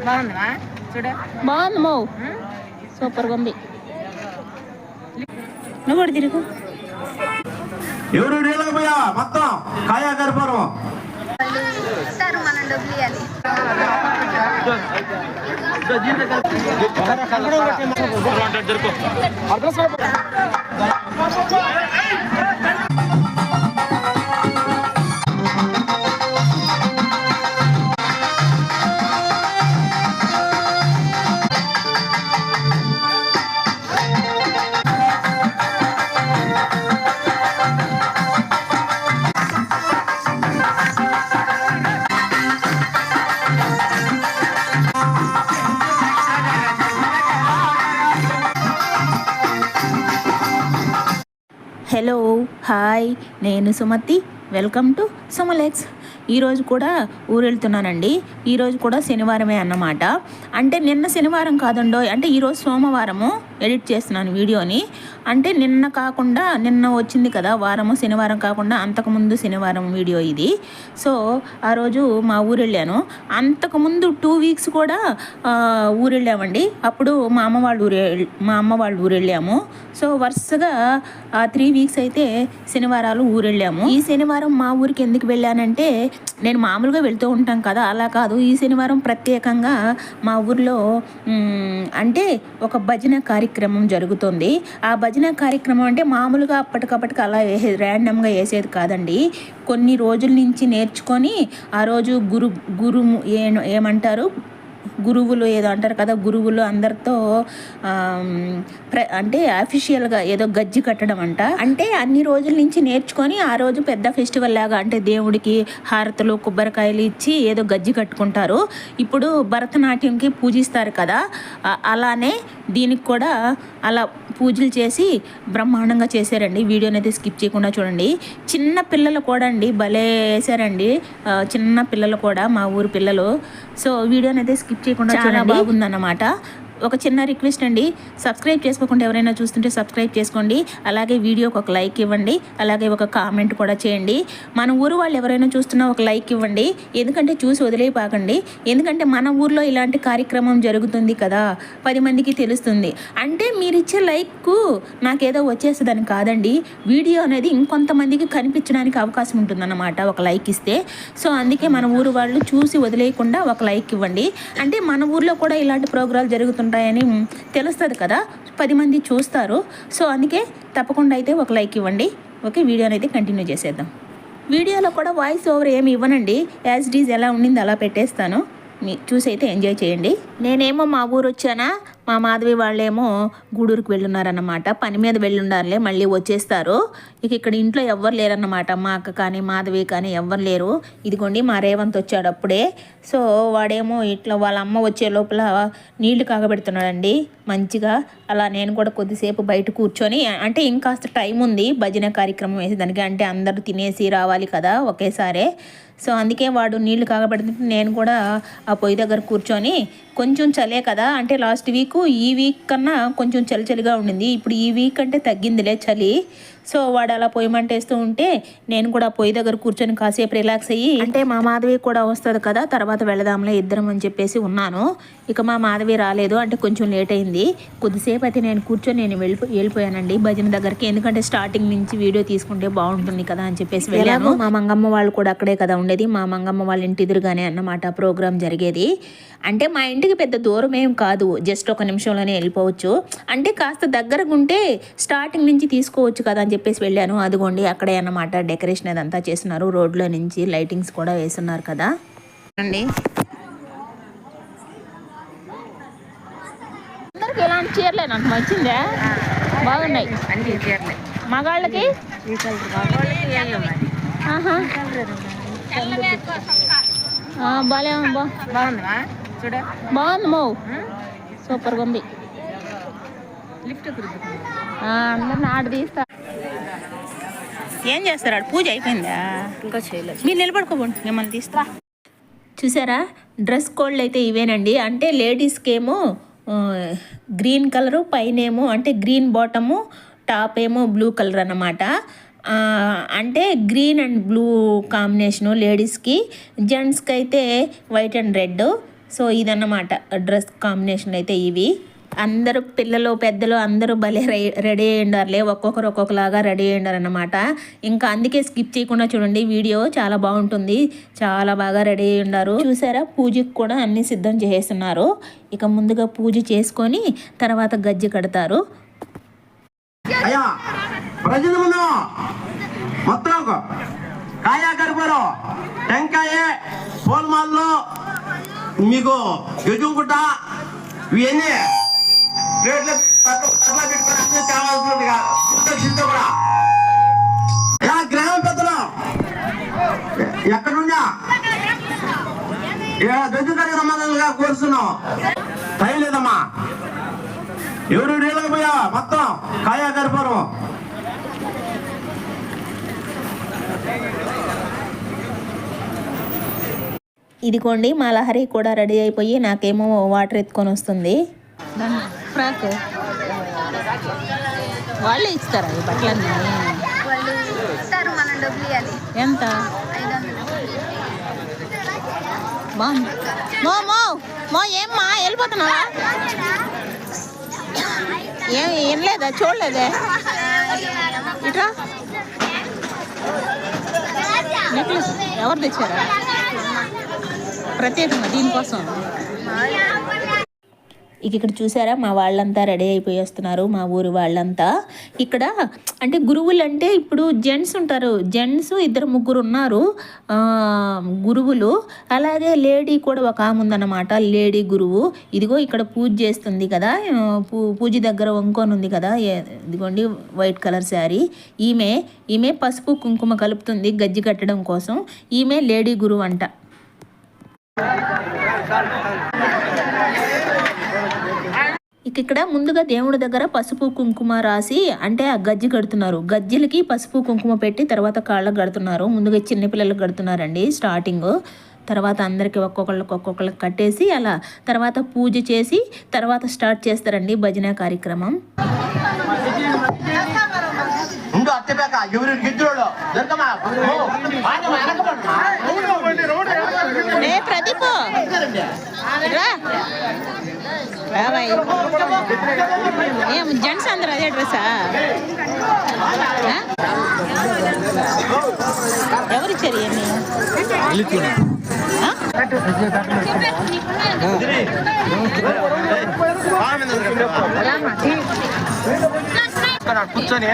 బాగుందా? చూడ. బాగుంది మో సూపర్గా ఉంది నువ్వు కూడా తిరుగు. ఎవరు నీళ్ళకపోయా మొత్తం కాయా గర్భరం హలో హాయ్ నేను సుమతి. Welcome to సుమలెక్స్. ఈరోజు కూడా ఊరు వెళ్తున్నానండి ఈరోజు కూడా శనివారమే అన్నమాట. అంటే నిన్న శనివారం కాదండో అంటే ఈరోజు సోమవారము. ఎడిట్ చేస్తున్నాను వీడియోని. అంటే నిన్న కాకుండా నిన్న వచ్చింది కదా వారము శనివారం కాకుండా అంతకుముందు శనివారం వీడియో ఇది. సో ఆ రోజు మా ఊరు వెళ్ళాను అంతకుముందు టూ వీక్స్ కూడా ఊరు వెళ్ళామండి అప్పుడు మా అమ్మ వాళ్ళ ఊరు మా అమ్మ వాళ్ళ ఊరు వెళ్ళాము సో వరుసగా ఆ త్రీ వీక్స్ అయితే శనివారాలు ఊరు వెళ్ళాము ఈ శనివారం మా ఊరికి ఎందుకు వెళ్ళానంటే నేను మామూలుగా వెళ్తూ ఉంటాం కదా అలా కాదు. ఈ శనివారం ప్రత్యేకంగా మా ఊర్లో అంటే ఒక భజన కార్యక్రమం కార్యక్రమం జరుగుతుంది. ఆ భజన కార్యక్రమం అంటే మామూలుగా అప్పటికప్పటికి అలా వేసే ర్యాండమ్గా వేసేది కాదండి. కొన్ని రోజుల నుంచి నేర్చుకొని ఆ రోజు గురు గురు ఏ ఏమంటారు? గురువులు ఏదో అంటారు కదా గురువులు అందరితో ప్ర అంటే అఫీషియల్గా ఏదో గజ్జి కట్టడం అంట. అంటే అన్ని రోజుల నుంచి నేర్చుకొని ఆ రోజు పెద్ద ఫెస్టివల్ లాగా అంటే దేవుడికి హారతులు కొబ్బరికాయలు ఇచ్చి ఏదో గజ్జి కట్టుకుంటారు. ఇప్పుడు భరతనాట్యంకి పూజిస్తారు కదా అలానే దీనికి కూడా అలా పూజలు చేసి బ్రహ్మాండంగా చేశారండి. వీడియోని అయితే స్కిప్ చేయకుండా చూడండి. చిన్న పిల్లలు కూడా అండి భలే వేశారండి. చిన్న పిల్లలు కూడా మా ఊరు పిల్లలు. సో వీడియోని అయితే స్కిప్ చేయకుండా చాలా బాగుందన్నమాట. ఒక చిన్న రిక్వెస్ట్ అండి. సబ్స్క్రైబ్ చేసుకోకుండా ఎవరైనా చూస్తుంటే సబ్స్క్రైబ్ చేసుకోండి. అలాగే వీడియోకి ఒక లైక్ ఇవ్వండి. అలాగే ఒక కామెంట్ కూడా చేయండి. మన ఊరు వాళ్ళు ఎవరైనా చూస్తున్నా ఒక లైక్ ఇవ్వండి. ఎందుకంటే చూసి వదిలేపాకండి ఎందుకంటే మన ఊర్లో ఇలాంటి కార్యక్రమం జరుగుతుంది కదా. పది మందికి తెలుస్తుంది. అంటే మీరు ఇచ్చే లైక్కు నాకేదో వచ్చేస్తుందని కాదండి. వీడియో అనేది ఇంకొంతమందికి కనిపించడానికి అవకాశం ఉంటుందన్నమాట. ఒక లైక్ ఇస్తే. సో అందుకే మన ఊరు వాళ్ళు చూసి వదిలేయకుండా ఒక లైక్ ఇవ్వండి. అంటే మన ఊర్లో కూడా ఇలాంటి ప్రోగ్రాలు ఉంటాయని తెలుస్తుంది కదా. పది మంది చూస్తారు. సో అందుకే తప్పకుండా అయితే ఒక లైక్ ఇవ్వండి. ఓకే వీడియోని అయితే కంటిన్యూ చేసేద్దాం. వీడియోలో కూడా వాయిస్ ఓవర్ ఏమి ఇవ్వనండి. యాజ్ డీజ్ ఎలా ఉండింది అలా పెట్టేస్తాను. చూసి అయితే ఎంజాయ్ చేయండి. నేనేమో మా ఊరు వచ్చానా మా మాధవి వాళ్ళేమో గూడూరుకు వెళ్ళున్నారన్నమాట. పని మీద వెళ్ళుండారులే మళ్ళీ వచ్చేస్తారు. ఇక ఇక్కడ ఇంట్లో ఎవ్వరు లేరన్నమాట. మా అక్క కానీ మాధవి కానీ ఎవ్వరు లేరు. ఇదిగోండి మా రేవంత్ వచ్చాడు అప్పుడే. సో వాడేమో ఇట్లా వాళ్ళ అమ్మ వచ్చే లోపల నీళ్ళు కాగబెడుతున్నాడండి. మంచిగా అలా నేను కూడా కొద్దిసేపు బయట కూర్చొని అంటే ఇంకాస్త టైం ఉంది భజన కార్యక్రమం వేసేదానికి. అంటే అందరూ తినేసి రావాలి కదా ఒకేసారే. సో అందుకే వాడు నీళ్ళు కాగబెడుతుంటే నేను కూడా ఆ పొయ్యి దగ్గర కూర్చొని కొంచెం చలే కదా? అంటే లాస్ట్ వీక్ ఈ వీక్ కన్నా కొంచెం చలి చలిగా ఉండింది. ఇప్పుడు ఈ వీక్ అంటే తగ్గిందిలే చలి. సో వాడు అలా పొయ్యి మంటేస్తూ ఉంటే నేను కూడా పొయ్యి దగ్గర కూర్చొని కాసేపు రిలాక్స్ అయ్యి అంటే మా మాధవి కూడా వస్తుంది కదా తర్వాత వెళదాంలే ఇద్దరం అని చెప్పేసి ఉన్నాను. ఇక మా మాధవి రాలేదు అంటే కొంచెం లేట్ అయింది. కొద్దిసేపు అయితే నేను కూర్చొని నేను వెళ్ళిపో వెళ్ళిపోయానండి భజన దగ్గరికి. ఎందుకంటే స్టార్టింగ్ నుంచి వీడియో తీసుకుంటే బాగుంటుంది కదా అని చెప్పేసి వెళ్ళాను. మా మంగమ్మ వాళ్ళు కూడా అక్కడే కదా ఉండేది. మా మంగమ్మ వాళ్ళ ఇంటి ఎదురుగానే అన్నమాట ప్రోగ్రామ్ జరిగేది. అంటే మా ఇంటికి పెద్ద దూరం ఏం కాదు. జస్ట్ ఒక నిమిషంలోనే వెళ్ళిపోవచ్చు. అంటే కాస్త దగ్గరగా ఉంటే స్టార్టింగ్ నుంచి తీసుకోవచ్చు కదా అని చెప్పేసి వెళ్ళాను. అదిగోండి అక్కడే అన్నమాట. డెకరేషన్ అదంతా చేస్తున్నారు. రోడ్లో నుంచి లైటింగ్స్ కూడా వేస్తున్నారు కదా. అండి. అందరికి ఇలాంటి చీరలే నాకు బాగున్నాయి. అన్ని చీరలే. మగాళ్ళకి? బాగుందా? చూడ. బాగుంది మో. సూపర్గా ఉంది లిఫ్ట్ అందరిని ఆడ తీస్తా. ఏం చేస్తారు ఆడ? పూజ అయిపోయిందా? ఇంకా చేయలేదు. మీరు నిలబడుకోబోండి మిమ్మల్ని తీస్తా. చూసారా? డ్రెస్ కోడ్లు అయితే ఇవేనండి. అంటే లేడీస్కి ఏమో ఆ, గ్రీన్ కలరు పైన ఏమో అంటే గ్రీన్ బాటము టాప్ ఏమో బ్లూ కలర్ అన్నమాట. అంటే గ్రీన్ అండ్ బ్లూ కాంబినేషను లేడీస్కి. జెంట్స్కి అయితే వైట్ అండ్ రెడ్. సో ఇదన్నమాట డ్రెస్ కాంబినేషన్ అయితే ఇవి. అందరూ పిల్లలు పెద్దలు అందరూ భలే రెడీ అయ్యిండారులే ఒక్కొక్కరు ఒక్కొక్కలాగా రెడీ అయ్యి అనమాట ఇంకా అందుకే స్కిప్ చేయకుండా చూడండి వీడియో చాలా బాగుంటుంది. చాలా బాగా రెడీ అయ్యిండారు చూసారా? పూజకి కూడా అన్ని సిద్ధం చేస్తున్నారు ఇక ముందుగా పూజ చేసుకొని తర్వాత గజ్జి కడతారు. మొత్తం కాయా టెంకాయ మీకు ఎదుగుట ఇవన్నీ ప్లేట్లు తట్టు- కూడా. గ్రామ పెద్దలు. ఎక్కడున్నా? ఇక్కడ దగ్గరికి రమ్మగా కోరుతున్నాం టైం లేదమ్మా. ఎవరు పోయా మొత్తం కాయా గడిపారు ఇదిగోండి మా లహరి కూడా రెడీ అయిపోయి నాకేమో వాటర్ ఎత్తుకొని వస్తుంది. ఫ్రాక్. వాళ్ళే ఇస్తారా ఈ బట్టలన్నీ? వాళ్ళు ఇస్తారు మనం డబ్బులు ఇవ్వాలి. ఎంత? మో మో మో ఏమ్మా వెళ్ళిపోతున్నావా? ఏం వినలేదా చూడలేదే. ఇట్రా. నెక్లెస్ ఎవరు తెచ్చారా? ప్రత్యేకంగా దీనికోసం. ఇక ఇక్కడ చూసారా మా వాళ్ళంతా రెడీ అయిపోయి వస్తున్నారు మా ఊరు వాళ్ళంతా. ఇక్కడ అంటే గురువులు అంటే ఇప్పుడు జెంట్స్ ఉంటారు. జెంట్స్ ఇద్దరు ముగ్గురు ఉన్నారు. గురువులు. అలాగే లేడీ కూడా ఒక ఆమె ఉందన్నమాట లేడీ గురువు. ఇదిగో ఇక్కడ పూజ చేస్తుంది కదా పూ పూజ దగ్గర వంకొని ఉంది కదా ఇదిగోండి వైట్ కలర్ శారీ. ఈమె ఈమె పసుపు కుంకుమ కలుపుతుంది గజ్జి కట్టడం కోసం. ఈమె లేడీ గురువు అంట. ఇక ఇక్కడ ముందుగా దేవుడి దగ్గర పసుపు కుంకుమ రాసి అంటే ఆ గజ్జి కడుతున్నారు. గజ్జిలకి పసుపు కుంకుమ పెట్టి తర్వాత కాళ్ళకు కడుతున్నారు. ముందుగా చిన్నపిల్లలకు కడుతున్నారండి స్టార్టింగ్. తర్వాత అందరికి ఒక్కొక్కళ్ళకి ఒక్కొక్కళ్ళకి కట్టేసి అలా తర్వాత పూజ చేసి తర్వాత స్టార్ట్ చేస్తారండి భజన కార్యక్రమం. ఉండు అట్టేపాక ఎవరు గిద్దోళ్ళు దొరకమా రే ప్రదీప్ రా రావాయి ఏం జెంట్స్ అందరు అదే డ్రెస్సా ఇవన్నీ ఆ? కూర్చొని.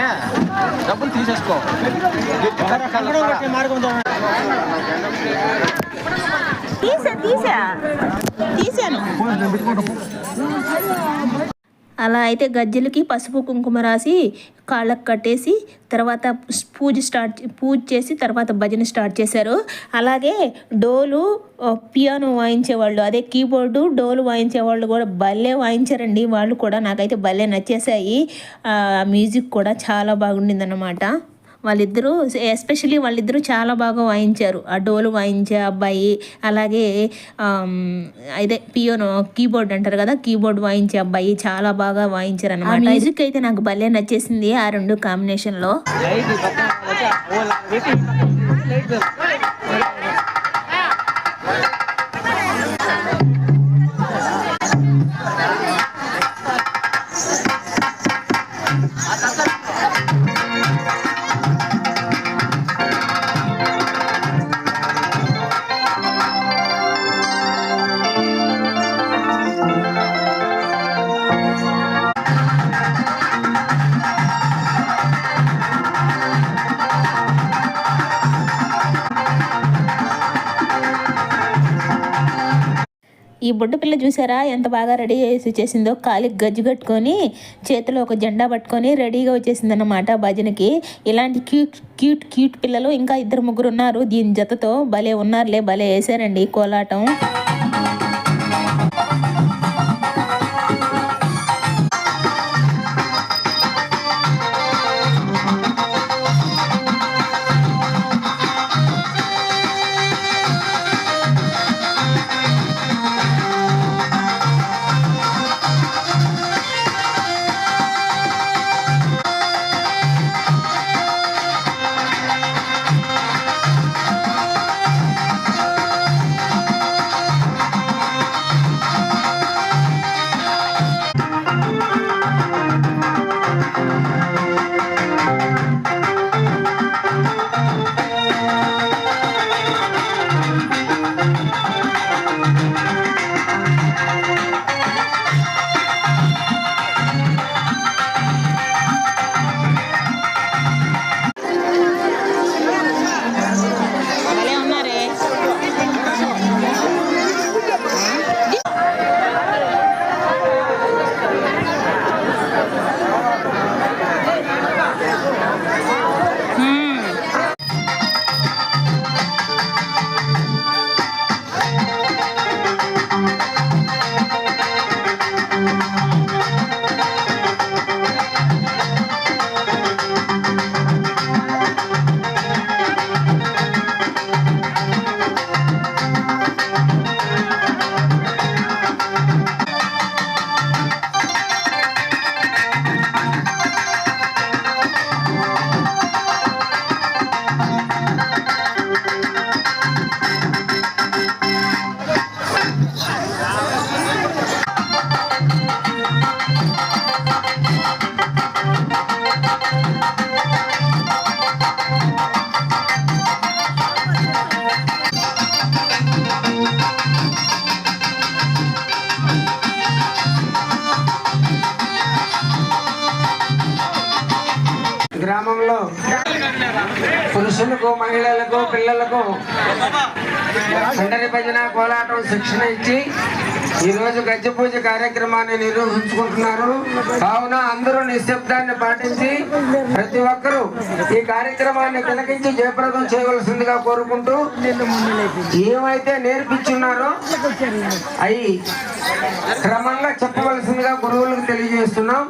డబ్బులు తీసేసుకో. తీసా తీసా. తీసాను. అలా అయితే గజ్జలకి పసుపు కుంకుమ రాసి కాళ్ళకు కట్టేసి తర్వాత పూజ స్టార్ట్ పూజ చేసి తర్వాత భజన స్టార్ట్ చేశారు. అలాగే డోలు పియానో వాయించేవాళ్ళు అదే కీబోర్డు డోలు వాయించేవాళ్ళు కూడా భలే వాయించారండి. వాళ్ళు కూడా నాకైతే భలే నచ్చేసాయి ఆ, మ్యూజిక్ కూడా చాలా బాగుండిందన్నమాట. వాళ్ళిద్దరూ ఎస్పెషలీ వాళ్ళిద్దరూ చాలా బాగా వాయించారు. ఆ డోలు వాయించే అబ్బాయి అలాగే అదే పియోనో కీబోర్డ్ అంటారు కదా కీబోర్డ్ వాయించే అబ్బాయి చాలా బాగా వాయించారు అనమాట మ్యూజిక్ అయితే నాకు భలే నచ్చేసింది ఆ రెండు కాంబినేషన్లో. ఈ బుడ్డ పిల్ల చూసారా? ఎంత బాగా రెడీ చేసి వచ్చేసిందో కాలికి గజ్జు కట్టుకొని చేతిలో ఒక జెండా పట్టుకొని రెడీగా వచ్చేసింది అన్నమాట భజనకి. ఇలాంటి క్యూట్ క్యూట్ క్యూట్ పిల్లలు ఇంకా ఇద్దరు ముగ్గురు ఉన్నారు. దీని జతతో భలే ఉన్నారులే భలే వేసారండి కోలాటం. గ్రామంలో పురుషులకు మహిళలకు పిల్లలకు సండరి భజన కోలాటం శిక్షణ ఇచ్చి ఈరోజు గజ్జ పూజ కార్యక్రమాన్ని నిర్వహించుకుంటున్నారు. కావున అందరూ నిశ్శబ్దాన్ని పాటించి ప్రతి ఒక్కరూ ఈ కార్యక్రమాన్ని తిలకించి జయప్రదం చేయవలసిందిగా కోరుకుంటూ ఏమైతే నేర్పించున్నారో అవి క్రమంగా చెప్పవలసిందిగా గురువులకు తెలియజేస్తున్నాం.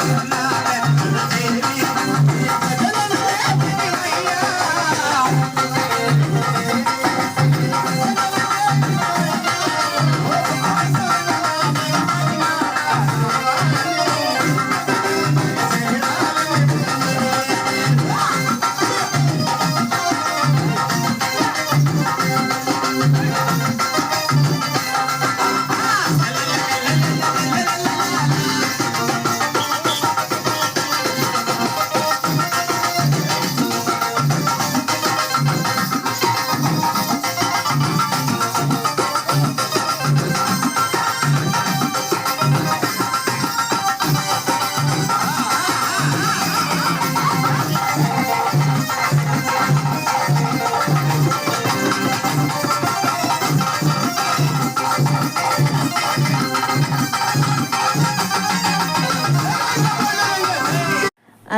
Mama.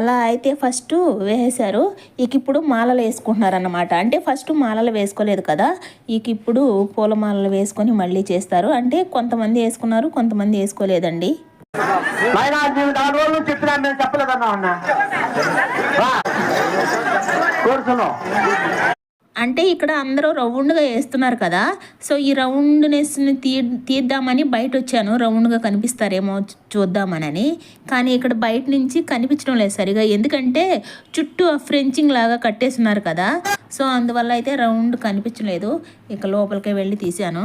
అలా అయితే ఫస్ట్ వేసేశారు. ఇక ఇప్పుడు మాలలు వేసుకుంటున్నారు అన్నమాట అంటే ఫస్ట్ మాలలు వేసుకోలేదు కదా. ఇక ఇప్పుడు పూల మాలలు వేసుకొని మళ్ళీ చేస్తారు. అంటే కొంతమంది వేసుకున్నారు కొంతమంది వేసుకోలేదండి. చెప్పినా మేము చెప్పలేదన్నా కూర్చున్నాం అంటే ఇక్కడ అందరూ రౌండ్గా వేస్తున్నారు కదా. సో ఈ రౌండ్నెస్ని తీ తీద్దామని బయట వచ్చాను రౌండ్గా కనిపిస్తారేమో చూద్దామనని. కానీ ఇక్కడ బయట నుంచి కనిపించడం లేదు సరిగా. ఎందుకంటే చుట్టూ ఆ ఫ్రెంచింగ్ లాగా కట్టేస్తున్నారు కదా. సో అందువల్ల అయితే రౌండ్ కనిపించలేదు. ఇక లోపలికే వెళ్ళి తీశాను.